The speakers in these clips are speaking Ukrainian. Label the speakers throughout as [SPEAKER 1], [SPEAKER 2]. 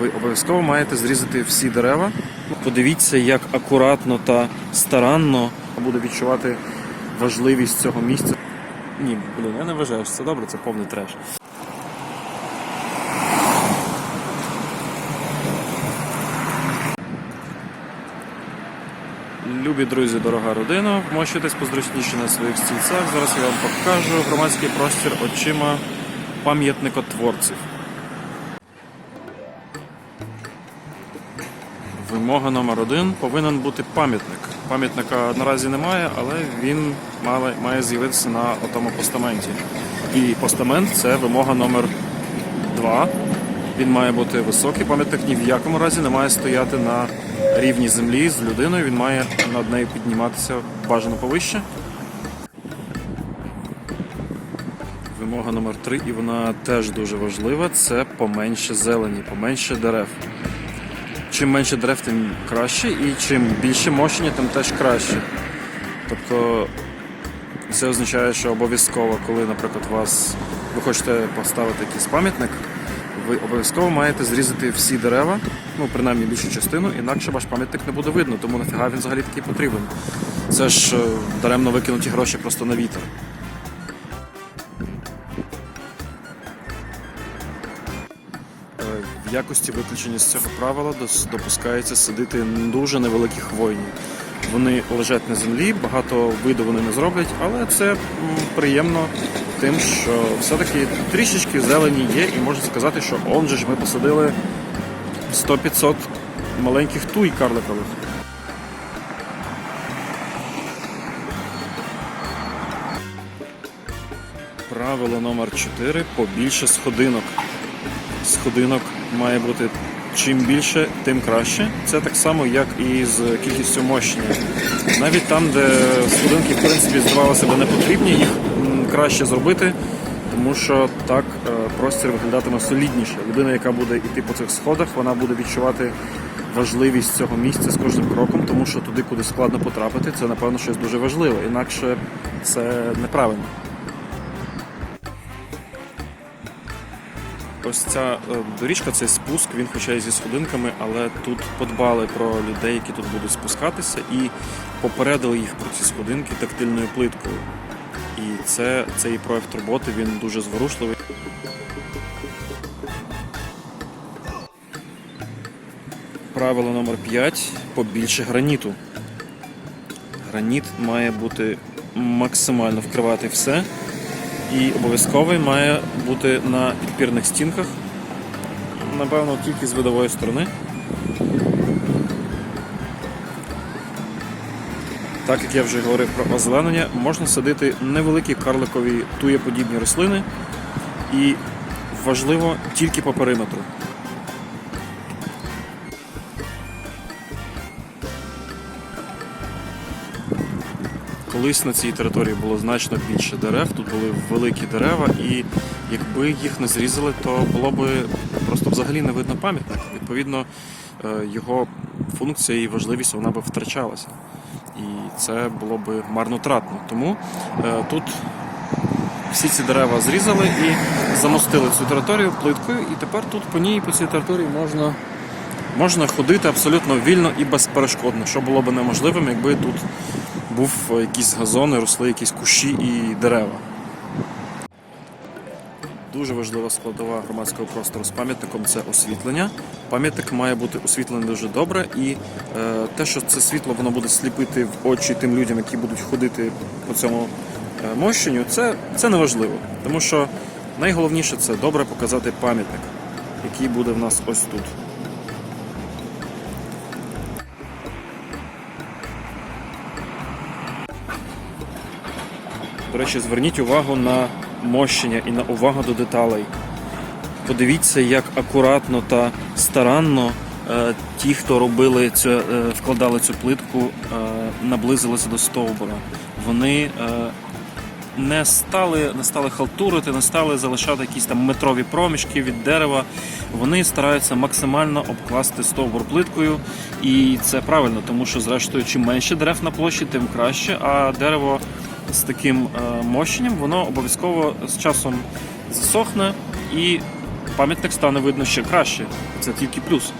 [SPEAKER 1] ви обов'язково маєте зрізати всі дерева. Подивіться, як акуратно та старанно буде відчувати важливість цього місця. Ні, блін, я не вважаю, що це добре, це повний треш. Любі друзі, дорога родина, вмощуйтесь позручніше на своїх стільцях. Зараз я вам покажу громадський простір очима пам'ятникотворців. Вимога номер один повинен бути пам'ятник. Пам'ятника наразі немає, але він має, має з'явитися на тому постаменті. І постамент це вимога номер два. Він має бути високий. Пам'ятник ні в якому разі не має стояти на рівні землі з людиною. Він має над нею підніматися бажано повище. Вимога номер три, і вона теж дуже важлива. Це поменше зелені, поменше дерев. Чим менше дерев, тим краще, і чим більше мощення, тим теж краще. Тобто це означає, що обов'язково, коли, наприклад, вас ви хочете поставити якийсь пам'ятник, ви обов'язково маєте зрізати всі дерева, ну принаймні більшу частину, інакше ваш пам'ятник не буде видно, тому нафіга він взагалі такий потрібен. Це ж е, даремно викинуті гроші просто на вітер. В якості виключення з цього правила допускається садити дуже невеликі хвойні. Вони лежать на землі, багато виду вони не зроблять, але це приємно тим, що все-таки трішечки зелені є, і можна сказати, що он же ж ми посадили 100-500 маленьких туй карликових. Правило номер 4 побільше сходинок. Сходинок має бути чим більше, тим краще. Це так само, як і з кількістю мощення. Навіть там, де сходинки в принципі здавалося б не потрібні, їх краще зробити, тому що так е, простір виглядатиме солідніше. Людина, яка буде йти по цих сходах, вона буде відчувати важливість цього місця з кожним кроком, тому що туди, куди складно потрапити, це напевно щось дуже важливе. Інакше це неправильно. Ось ця е, доріжка, цей спуск, він хоча й зі сходинками, але тут подбали про людей, які тут будуть спускатися, і попередили їх про ці сходинки тактильною плиткою. І це, цей проект роботи він дуже зворушливий. Правило номер 5 побільше граніту. Граніт має бути максимально вкривати все. І обов'язковий має бути на підпірних стінках. Напевно, тільки з видової сторони. Так як я вже говорив про озеленення, можна садити невеликі карликові туєподібні рослини і важливо тільки по периметру. Колись на цій території було значно більше дерев, тут були великі дерева, і якби їх не зрізали, то було б просто взагалі не видно пам'ятник. Відповідно, е, його функція і важливість вона би втрачалася. І це було б марнотратно. Тому е, тут всі ці дерева зрізали і замостили цю територію плиткою, і тепер тут по ній, по цій території можна, можна ходити абсолютно вільно і безперешкодно, що було б неможливим, якби тут був якісь газони, росли якісь кущі і дерева. Дуже важлива складова громадського простору з пам'ятником це освітлення. Пам'ятник має бути освітлений дуже добре, і е, те, що це світло воно буде сліпити в очі тим людям, які будуть ходити по цьому е, мощенню, це, це важливо. Тому що найголовніше це добре показати пам'ятник, який буде в нас ось тут. До речі, зверніть увагу на мощення і на увагу до деталей. Подивіться, як акуратно та старанно е, ті, хто робили цю, е, вкладали цю плитку, е, наблизилися до стовбура. Вони не стали, не стали халтурити, не стали залишати якісь там метрові проміжки від дерева. Вони стараються максимально обкласти стовбур плиткою, і це правильно, тому що, зрештою, чим менше дерев на площі, тим краще. А дерево з таким е, мощенням воно обов'язково з часом засохне і пам'ятник стане видно ще краще. Це тільки плюс.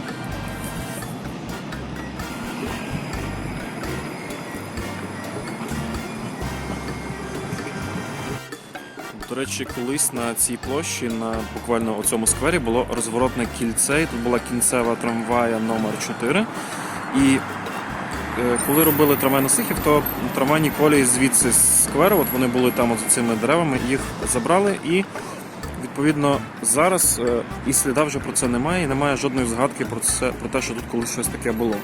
[SPEAKER 1] До речі, колись на цій площі, на буквально у цьому сквері, було розворотне кільце, і тут була кінцева трамвая номер 4 І коли робили трамвайну сихів, то трамвайні колії звідси з скверу, от вони були там за цими деревами, їх забрали і. Відповідно, зараз е, і сліда вже про це немає, і немає жодної згадки про це про те, що тут колись щось таке було.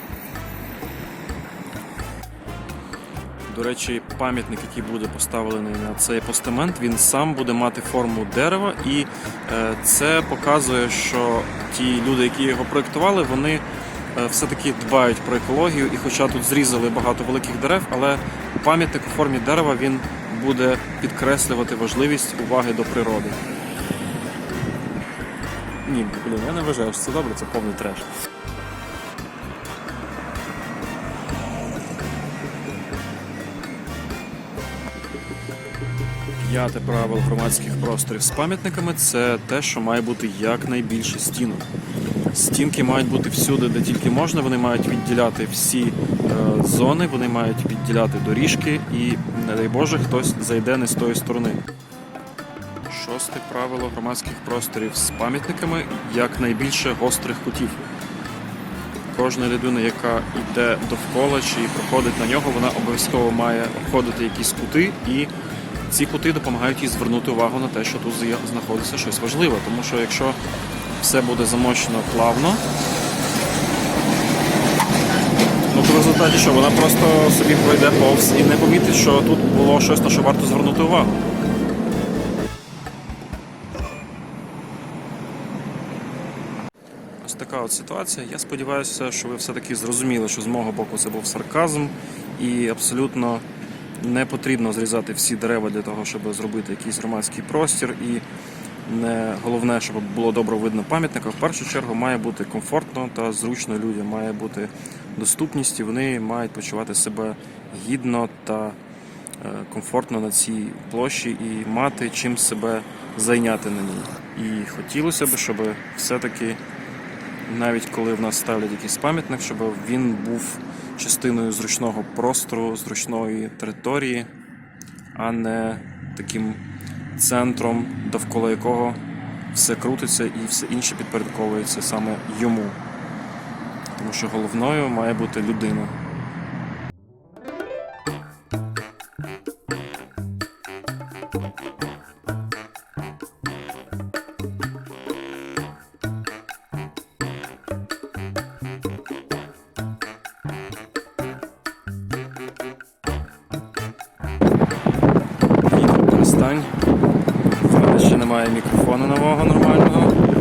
[SPEAKER 1] До речі, пам'ятник, який буде поставлений на цей постамент, він сам буде мати форму дерева, і е, це показує, що ті люди, які його проєктували, вони е, все-таки дбають про екологію. І хоча тут зрізали багато великих дерев, але пам'ятник у формі дерева він буде підкреслювати важливість уваги до природи. Ні, блін, я не вважаю, що це добре, це повний треш. П'яте правило громадських просторів з пам'ятниками це те, що має бути якнайбільше стінок. Стінки мають бути всюди, де тільки можна. Вони мають відділяти всі е, зони, вони мають відділяти доріжки, і, не дай Боже, хтось зайде не з тої сторони. Шосте правило громадських просторів з пам'ятниками якнайбільше гострих кутів. Кожна людина, яка йде довкола чи проходить на нього, вона обов'язково має обходити якісь кути, і ці кути допомагають їй звернути увагу на те, що тут знаходиться щось важливе. Тому що якщо все буде замощено плавно, ну то в результаті що вона просто собі пройде повз і не помітить, що тут було щось, на що варто звернути увагу. Ось така от ситуація. Я сподіваюся, що ви все-таки зрозуміли, що з мого боку це був сарказм, і абсолютно не потрібно зрізати всі дерева для того, щоб зробити якийсь громадський простір. І не головне, щоб було добре видно пам'ятника. В першу чергу має бути комфортно та зручно людям, має бути доступність, і вони мають почувати себе гідно та е, комфортно на цій площі і мати чим себе зайняти на ній. І хотілося б, щоб все-таки навіть коли в нас ставлять якийсь пам'ятник, щоб він був частиною зручного простору, зручної території, а не таким центром, довкола якого все крутиться і все інше підпорядковується саме йому. Тому що головною має бути людина. Вітер перестань. В мене ще немає мікрофону нового нормального.